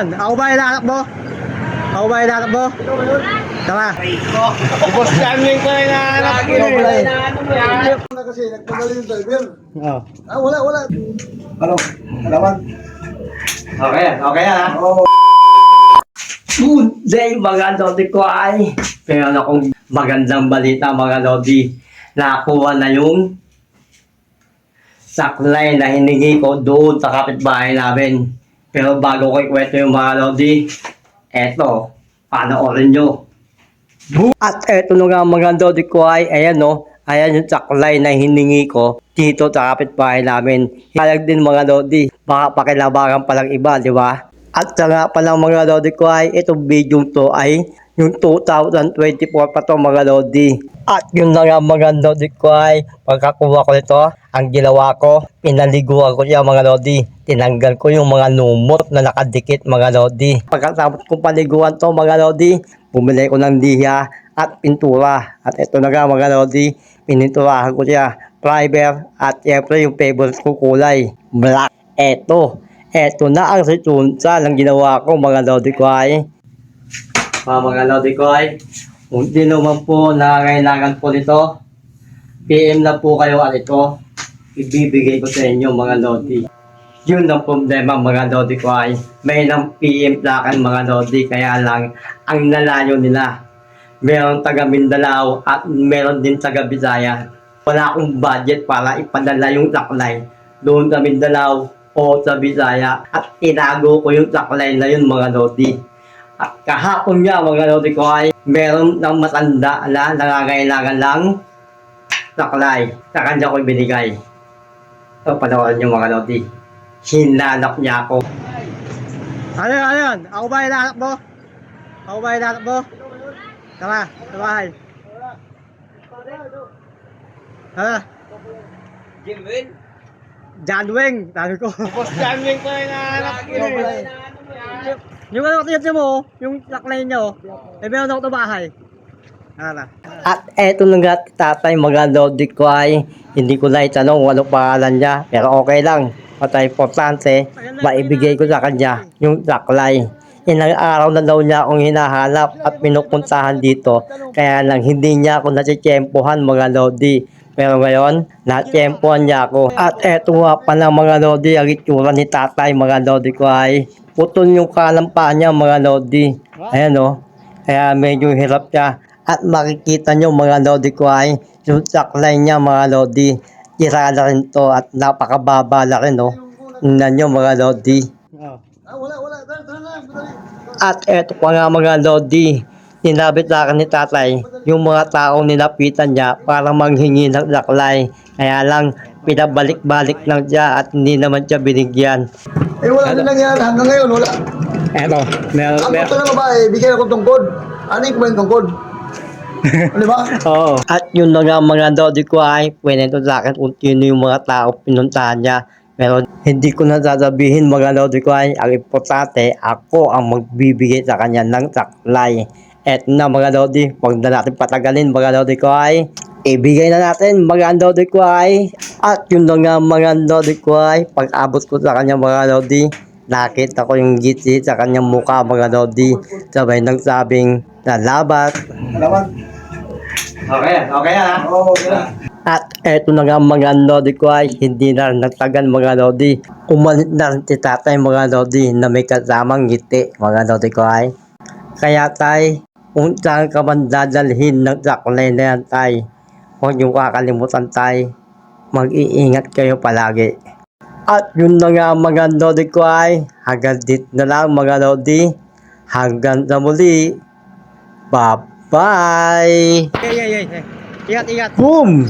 yan? Ako ba hinahanap mo? Ako ba hinahanap mo? Tama. Boss Jamling ko yung nahanap ko eh. na kasi, nagpadali yung driver. Oh. Ah, wala, wala. Ano? Alaman? Okay, okay ah. Oo. Good day mga Lodi ko ay Meron akong magandang balita mga Lodi Nakuha na yung saklay na hiningi ko doon sa kapitbahay namin Pero bago ko ikwento yung mga Lodi Eto, panoorin nyo At eto na nga mga Lodi ko ay Ayan no, ayan yung saklay na hiningi ko dito sa kapitbahay namin Halag din mga Lodi Baka pakilabaran palang iba, di ba? At sa nga palang mga Lodi ko ay itong video to ay yung 2024 pa to mga Lodi. At yun na nga mga Lodi ko ay pagkakuha ko nito, ang ginawa ko, pinaliguan ko siya mga Lodi. Tinanggal ko yung mga numot na nakadikit mga Lodi. Pagkatapos kong paliguan to mga Lodi, bumili ko ng liha at pintura. At ito na nga mga Lodi, pininturahan ko siya. Primer at syempre yung favorite ko kulay, black. Eto, eto na ang situnsa ng ginawa ko mga Lodi ko ay. Mga mga Lodi ko ay, kung di naman po nangangailangan po nito, PM na po kayo at ito, ibibigay ko sa inyo mga Lodi. Yun ang problema mga Lodi ko ay, may nang PM plakan mga Lodi, kaya lang, ang nalayo nila. Meron taga Mindanao at meron din taga Bisaya. Wala akong budget para ipadala yung saklay doon sa Mindanao o sa Bisaya at tinago ko yung saklay na yun mga Lodi. At kahapon nga mga Lodi ko ay meron ng matanda na nangangailangan lang saklay. Sa kanya ko binigay. So panoorin nyo mga Lodi. Hinanap niya ako. Ano yan? Ano yan? Ako ba hinahanap mo? Ako ba hinahanap mo? Bahay. Ha? Jimwin? John Wing. Sabi ko. Boss Jamling ko yung nahanap ko eh. yung ano tingnan mo, yung saklay niya oh. Eh meron ako na? At eto na nga tatay mga Lodi ko ay hindi ko na itanong anong pangalan niya. Pero okay lang. Patay importante, maibigay ko sa kanya yung saklay. Ilang araw na daw niya akong hinahanap at pinupuntahan dito. Kaya lang hindi niya ako natitsyempohan mga Lodi. Pero ngayon, natsyempohan niya ako. At eto nga pala mga Lodi, ang itsura ni tatay mga Lodi ko ay putol yung kalampa niya mga Lodi. Ayan o. Kaya medyo hirap siya. At makikita nyo mga Lodi ko ay yung saklay niya mga Lodi. Tira na rin to at napakababa na rin o. Tingnan nyo mga Lodi. Ah, na. At eto pa nga mga Lodi, sinabit sa akin ni tatay, yung mga taong nilapitan niya para manghingi ng laklay. Kaya lang, pinabalik-balik lang siya at hindi naman siya binigyan. Eh, wala din nangyari. Hanggang ngayon, wala. Eto. Meron. Ang gusto ng babae, bigyan ako tungkod. Ano yung kwentong tungkod? Di ba? Oo. At yun na nga mga Lodi ko ay, pwede sa akin kung sino yung mga tao pinuntahan niya. Pero hindi ko na sasabihin mga Lodi ko ay, ang importante, ako ang magbibigay sa kanya ng saklay. Et na mga Lodi, huwag na natin patagalin mga Lodi ko ay, ibigay na natin mga Lodi ko ay. At yun na nga mga Lodi ko ay, pag abot ko sa kanya mga Lodi, nakita ko yung gitsi sa kanyang mukha mga Lodi. Sabay nang sabing, lalabat, Alaman? Okay, okay ah. Oo, okay. At eto na nga mga Lodi ko ay hindi na nagtagal mga Lodi. Umalit na rin si tatay mga Lodi na may kasamang ngiti mga Lodi ko ay. Kaya tay, kung saan ka man dadalhin ng saklay na yan tay, huwag niyo kakalimutan tay, mag-iingat kayo palagi. At yun na nga mga Lodi ko ay, hanggang dito na lang mga Lodi. Hanggang sa muli. Bye-bye! Hey, hey, hey, hey. Ingat, ingat. Boom!